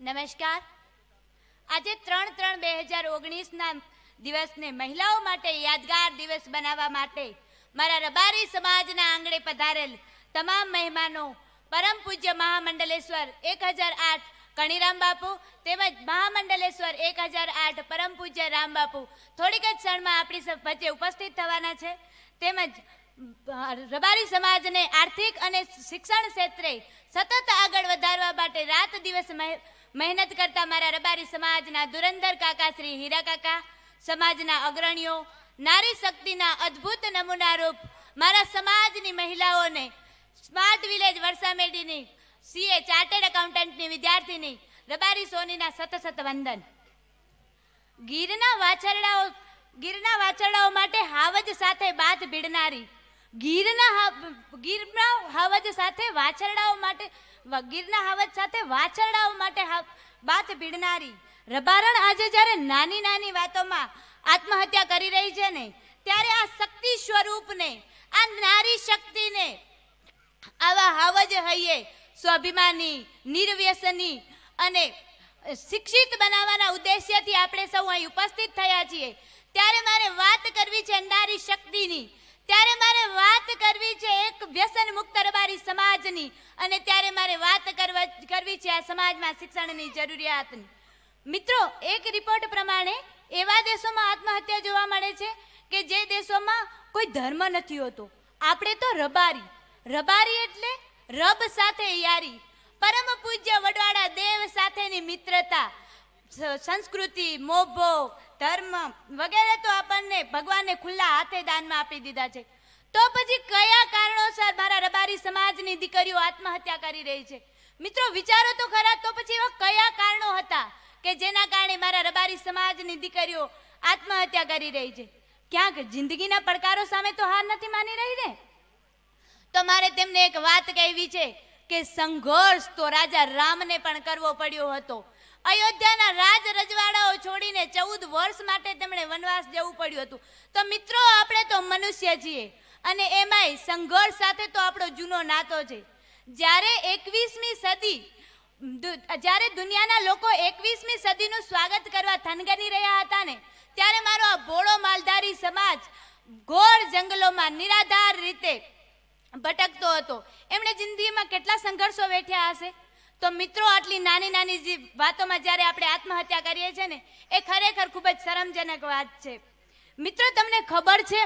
નમસ્કાર. આજે ત્રણ ત્રણ બે હજાર ઓગણીસના દિવસને મહિલાઓ માટે યાદગાર દિવસ બનાવવા માટે મારા રબારી સમાજના આંગણે પધારેલ તમામ મહેમાનો, પરમ પૂજ્ય મહામંડલેશ્વર એક હજાર આઠ કણીરામ બાપુ તેમજ મહામંડલેશ્વર એક હજાર આઠ પરમ પૂજ્ય રામ બાપુ થોડીક જ ક્ષણમાં આપણી વચ્ચે ઉપસ્થિત થવાના છે. તેમજ રબારી સમાજને આર્થિક અને શિક્ષણ ક્ષેત્રે સતત આગળ વધારવા માટે રાત દિવસ મહે- મહેનત કરતા મારા રબારી સમાજના ધુરંધર કાકા શ્રી હીરા કાકા, સમાજના અગ્રણીઓ, નારી શક્તિના અદ્ભુત નમૂનારૂપ મારા સમાજની મહિલાઓને સ્માર્ટ વિલેજ વરસામેડીની સીએ ચાર્ટર્ડ એકાઉન્ટન્ટની વિદ્યાર્થીની રબારી સોનીના સત વંદન. ગીરના વાછરડાઓ ગીરના વાછરડાઓ માટે હાવજ સાથે બાથ ભીડનારી ગીરના ગીરના હાવજ સાથે વાછરડાઓ માટે ગીરના હાવજ સાથે વાછરડાઓ માટે બાત ભીડનારી. રબારણ આજે જ્યારે નાની નાની વાતોમાં આત્મહત્યા કરી રહી છે ને, ત્યારે આ શક્તિ સ્વરૂપને, આ નારી શક્તિને આવા હાવજ હૈયે સ્વાભિમાની, નિર્વ્યસની અને શિક્ષિત બનાવવાના ઉદ્દેશ્યથી આપણે સૌ અહીં ઉપસ્થિત થયા છીએ. ત્યારે મારે વાત કરવી છે નારી શક્તિની. ત્યારે મારે વાત કરવી છે એક વ્યસન મુક્ત રબારી સમાજની. અને ત્યારે મારે વાત કરવા કરવી છે આ સમાજમાં શિક્ષણની જરૂરિયાતની. મિત્રો, એક રિપોર્ટ પ્રમાણે એવા દેશોમાં આત્મહત્યા જોવા મળે છે કે જે દેશોમાં કોઈ ધર્મ નથી હોતો. આપણે તો રબારી. રબારી એટલે રબ સાથે યારી. પરમ પૂજ્ય વડવાડા દેવ સાથેની મિત્રતા. સંસ્કૃતિ, મોભો ધર્મ વગેરે તો આપણને ભગવાને ખુલ્લા હાથે દાનમાં આપી દીધા છે. તો પછી કયા કારણોસર મારા રબારી સમાજની દીકરીઓ આત્મહત્યા કરી રહી છે? મિત્રો, વિચારો તો ખરા, તો પછી એવા કયા કારણો હતા કે જેના કારણે મારા રબારી સમાજની દીકરીઓ આત્મહત્યા કરી રહી છે? ક્યાંક જિંદગીના પડકારો સામે તો હાર નથી માની રહી ને? તો મારે તેમને એક વાત કહેવી છે કે સંઘર્ષ તો રાજા રામને પણ કરવો પડ્યો હતો. અયોધ્યાના રાજ રજવાડાઓ ચૌદ વર્ષ માટે તેમણે વનવાસ જવું પડ્યું હતું. તો મિત્રો, આપણે તો મનુષ્ય છીએ અને એમાંય સંઘર્ષ સાથે તો આપણો જૂનો નાતો છે. જ્યારે એકવીસમી સદી જ્યારે દુનિયાના લોકો એકવીસમી સદીનું સ્વાગત કરવા થનગની રહ્યા હતા ને, ત્યારે મારો આ ભોળો માલધારી સમાજ ઘોર જંગલોમાં નિરાધાર રીતે ભટકતો હતો. એમણે જિંદગીમાં કેટલા સંઘર્ષો વેઠ્યા હશે? તો મિત્રો, આટલી નાની નાની જે વાતોમાં જ્યારે આપણે આત્મહત્યા કરીએ છીએ ને, એ ખરેખર ખૂબ જ શરમજનક વાત છે. મિત્રો, તમને ખબર છે,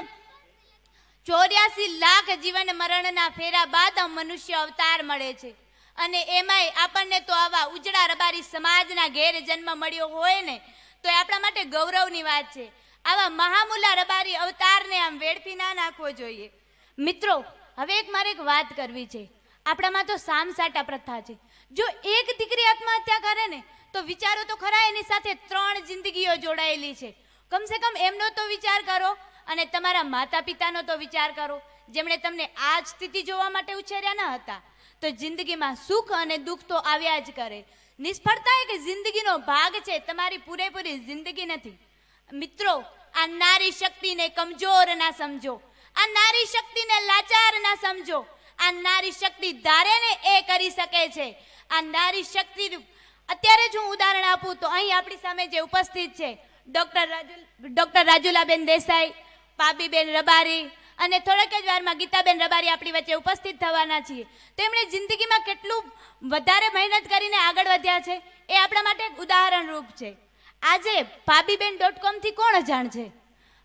ચોર્યાસી લાખ જીવન મરણના ફેરા બાદ મનુષ્ય અવતાર મળે છે. અને એમાંય આપણને તો આવા ઉજળા રબારી સમાજના ઘેર જન્મ મળ્યો હોય ને, તો એ આપણા માટે ગૌરવની વાત છે. આવા મહામુલા રબારી અવતારને આમ વેડફી ના નાખવો જોઈએ. મિત્રો, હવે એક મારે એક વાત કરવી છે. આપણામાં તો સામસાટા પ્રથા છે. જો એક દીકરી આત્મહત્યા કરે ને, તો વિચારો તો ખરા એની સાથે ત્રણ જિંદગીઓ જોડાયેલી છે. કમસે કમ એમનો તો વિચાર કરો અને તમારા માતા પિતાનો તો વિચાર કરો. જેમણે તમને આ જ સ્થિતિ જોવા માટે ઉછેર્યા ન હતા. તો જિંદગીમાં સુખ અને દુઃખ તો આવ્યા જ કરે. નિષ્ફળતા એક જિંદગીનો ભાગ છે, તમારી પૂરેપૂરી જિંદગી નથી. મિત્રો, આ નારી શક્તિને કમજોર ના સમજો. આ નારી શક્તિને લાચાર ના સમજો. આ નારી શક્તિ ધારે ને એ કરી શકે છે. આ નારી શક્તિ અત્યારે જ હું ઉદાહરણ આપું તો અહીં આપણી સામે જે ઉપસ્થિત છે, ડોક્ટર રાજુ ડોક્ટર રાજુલાબેન દેસાઈ, પાબીબેન રબારી અને થોડાક જ વારમાં ગીતાબેન રબારી આપણી વચ્ચે ઉપસ્થિત થવાના છીએ. તેમણે જિંદગીમાં કેટલું વધારે મહેનત કરીને આગળ વધ્યા છે એ આપણા માટે એક ઉદાહરણરૂપ છે. આજે પાબીબેન ડોટ કોમથી કોણ અજાણ છે?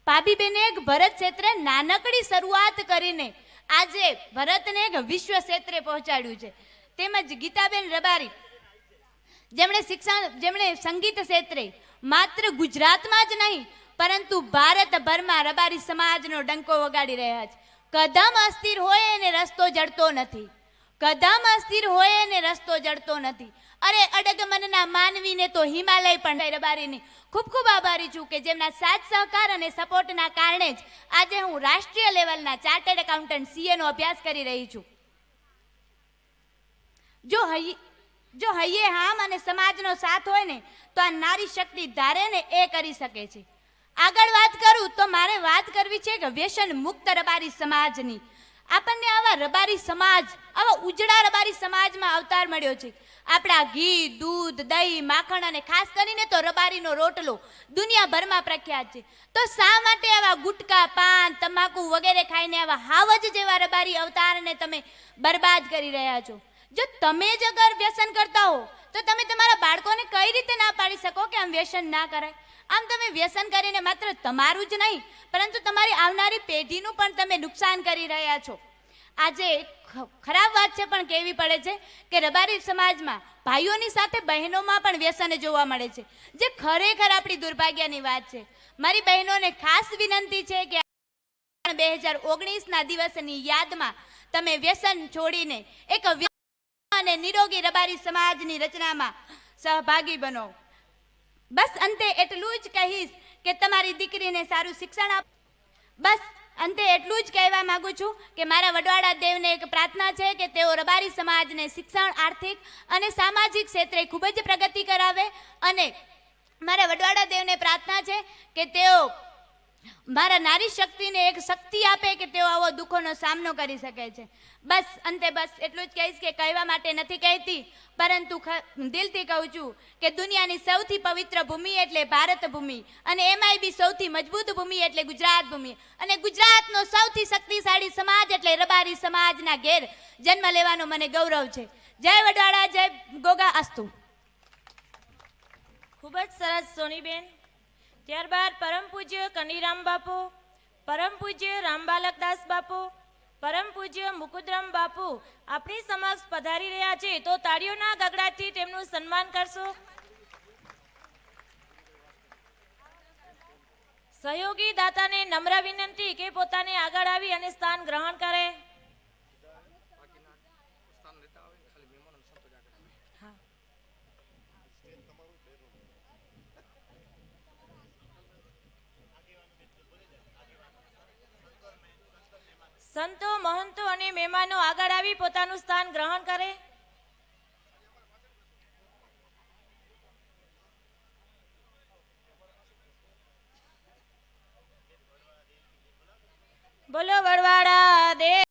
પાબીબેને એક ભરત ક્ષેત્રે નાનકડી શરૂઆત કરીને આજે ભરતને એક વિશ્વ ક્ષેત્રે પહોંચાડ્યું છે. તેમજ ગીતાબેન રબારી, જેમણે શિક્ષણ, જેમણે સંગીત ક્ષેત્રે માત્ર ગુજરાતમાં જ નહીં, પરંતુ ભારતભરમાં રબારી સમાજનો ડંકો વગાડી રહ્યા છે. કદમ અસ્થિર હોય એને રસ્તો જડતો નથી. કદમ અસ્થિર હોય ને રસ્તો જડતો નથી. અરે અડગમનના માનવીને તો હિમાલય પણ રબારીની ખૂબ ખૂબ આભારી છું કે જેમના સાથ, સહકાર અને સપોર્ટના કારણે જ આજે હું રાષ્ટ્રીય લેવલના ચાર્ટર્ડ એકાઉન્ટન્ટ સીએનો અભ્યાસ કરી રહી છું. જો હૈ જો હૈયે હામ અને સમાજનો સાથ હોય ને, તો આ નારી શક્તિ ધારે ને એ કરી શકે છે. આગળ વાત કરું તો મારે વાત કરવી છે કે વ્યસન મુક્ત રબારી સમાજની. આપણને આવા રબારી સમાજ, આવા ઉજળા રબારી સમાજમાં અવતાર મળ્યો છે. આપણા ઘી, દૂધ, દહીં, માખણ અને ખાસ કરીને તો રબારીનો રોટલો દુનિયાભરમાં પ્રખ્યાત છે. તો શા માટે આવા ગુટકા, પાન, તમાકુ વગેરે ખાઈને આવા હાવજ જેવા રબારી અવતારને તમે બરબાદ કરી રહ્યા છો? જો તમે જ અગર વ્યસન કરતા હો, તો તમે તમારા બાળકોને કઈ રીતે ના પાડી શકો કે આમ વ્યસન ના કરાય? આમ તમે વ્યસન કરીને માત્ર તમારું જ નહીં, પરંતુ તમારી આવનારી પેઢીનું પણ તમે નુકસાન કરી રહ્યા છો. આજે ખરાબ વાત છે પણ કેવી પડે છે કે રબારી સમાજમાં ભાઈઓની સાથે બહેનોમાં પણ વ્યસન જોવા મળે છે. જે ખરેખર આપણી દુર્ભાગ્યની વાત છે. મારી બહેનોને ખાસ વિનંતી છે કે બે હજાર ઓગણીસના દિવસની યાદમાં તમે વ્યસન છોડીને એક અને નિરોગી રબારી સમાજની રચનામાં સહભાગી બનો. બસ અંતે એટલું જ કહીશ કે તમારી દીકરીને સારું શિક્ષણ આપ. બસ અંતે એટલું જ કહેવા માગું છું કે મારા વડવાડા દેવને એક પ્રાર્થના છે કે તેઓ રબારી સમાજને શિક્ષણ, આર્થિક અને સામાજિક ક્ષેત્રે ખૂબ જ પ્રગતિ કરાવે અને મારા વડવાડા દેવને પ્રાર્થના છે કે તેઓ મારા નારી શક્તિને એક શક્તિ આપે કે તેઓ આવો દુઃખોનો સામનો કરી શકે છે. બસ, અંતે બસ, એટલું જ કહીશ કે કહેવા માટે નથી કહેતી, પરંતુ દિલથી કહું છું કે દુનિયાની સૌથી પવિત્ર ભૂમિ એટલે ભારત ભૂમિ, અને એમાંય બી સૌથી મજબૂત ભૂમિ એટલે ગુજરાત ભૂમિ. અને ગુજરાતનો સૌથી શક્તિશાળી સમાજ એટલે રબારી સમાજના ઘેર જન્મ લેવાનો મને ગૌરવ છે. જય વડવાડા જય ગોગા અસ્તુ. ખૂબ જ સરસ, સોનીબેન. ત્યારબાદ પરમ પૂજ્ય કનીરામ બાપુ પરમ પૂજ્ય રામબાલકદાસ બાપુ પરમ પૂજ્ય મુકુદરામ બાપુ આપણી સમક્ષ પધારી રહ્યા છે. તો તાળીઓના ગગડાથી તેમનું સન્માન કરશો. સહયોગી દાતાને નમ્ર વિનંતી કે પોતાને આગળ આવી અને સ્થાન ગ્રહણ કરે. સંતો મહંતો અને મહેમાનો આગળ આવી પોતાનું સ્થાન ગ્રહણ કરે. બોલો વડવાડા દે